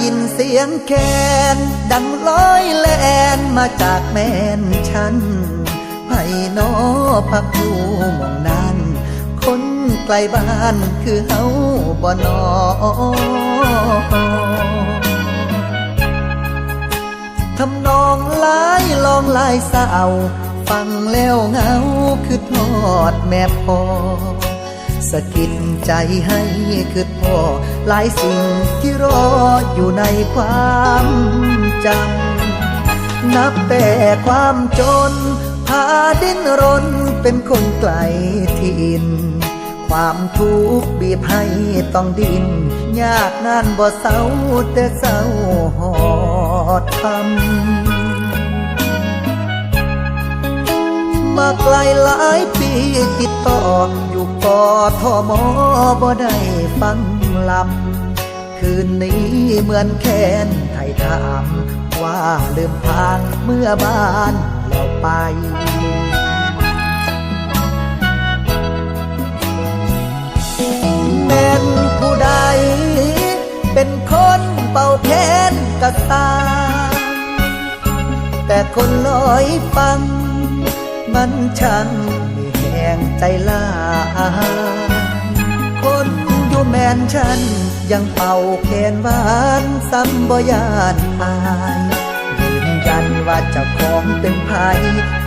ยินเสียงแคนดังลอยแลนมาจากแม่นฉันไผ่นอพักอยู่มองนั้น คนไกลบ้านคือเฮาบ่นอทำนองลายลองลายสาว ฟังแล้วเหงาคือทอดแม่พอ สะกิดใจให้คือพ่อหลายสิ่งที่รออยู่ในความจำนับแต่ความจน พาดิ้นรนเป็นคนไกลถิ่นความทุกข์บีบให้ต้องดิน ยากนานบ่เศร้าแต่เศร้าหอดทำ มาไกลหลายปีติดต่อ อยู่กอทอมอบ่ได้ฟังลำคืนนี้เหมือนแค้นไทยถามว่าลืมทางเมื่อบ้านเราไปแม่นผู้ใด เป็นคนเป่าแค้นกระตา แต่คนลอยฟัง มันช่างแหงใจลาคนอยู่แมนฉัน ยังเป่าแคนหวานซ้ำบ่ยานอายยืนยันว่าเจ้าของเป็นไผ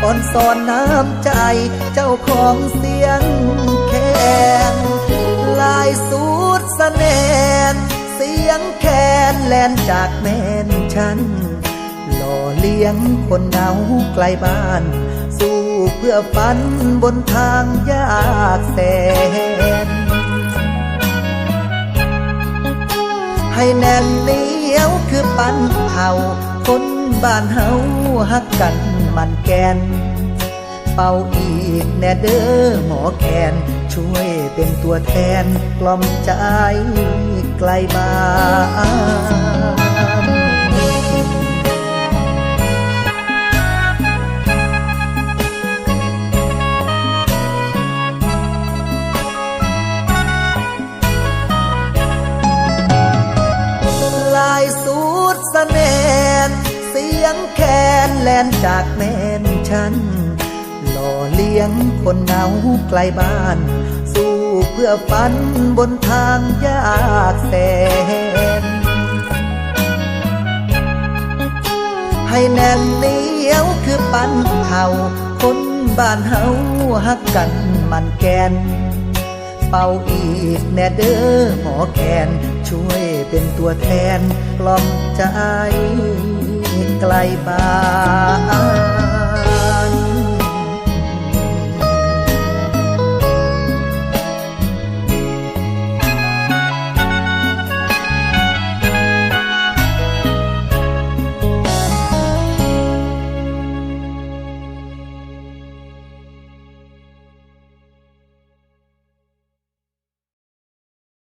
อ่อนสอนน้ำใจ เจ้าของเสียงแคนลายสูดสแนนเสียงแคนแลนจากแมนฉันหล่อเลี้ยงคนเหงาไกลบ้าน พื่อฝันบนทางยากแสน ให้แน่นเหนียวคือปันเฮาคนบ้านเฮาฮักกันมันแกน เป่าอีกแน่เด้อหมอแคนช่วยเป็นตัวแทนกล่อมใจไกลบ้าน งแคนแลนจากแม่นฉัน หล่อเลี้ยงคนเหงาไกลบ้าน สู้เพื่อฝันบนทางยากแสน ให้แน่นเหนียวคือปันเฮาคนบ้านเฮาฮักกันมันแกน เป่าอีกแน่เด้อหมอแคนช่วยเป็นตัวแทนกล่อมใจ ไกลบ้าน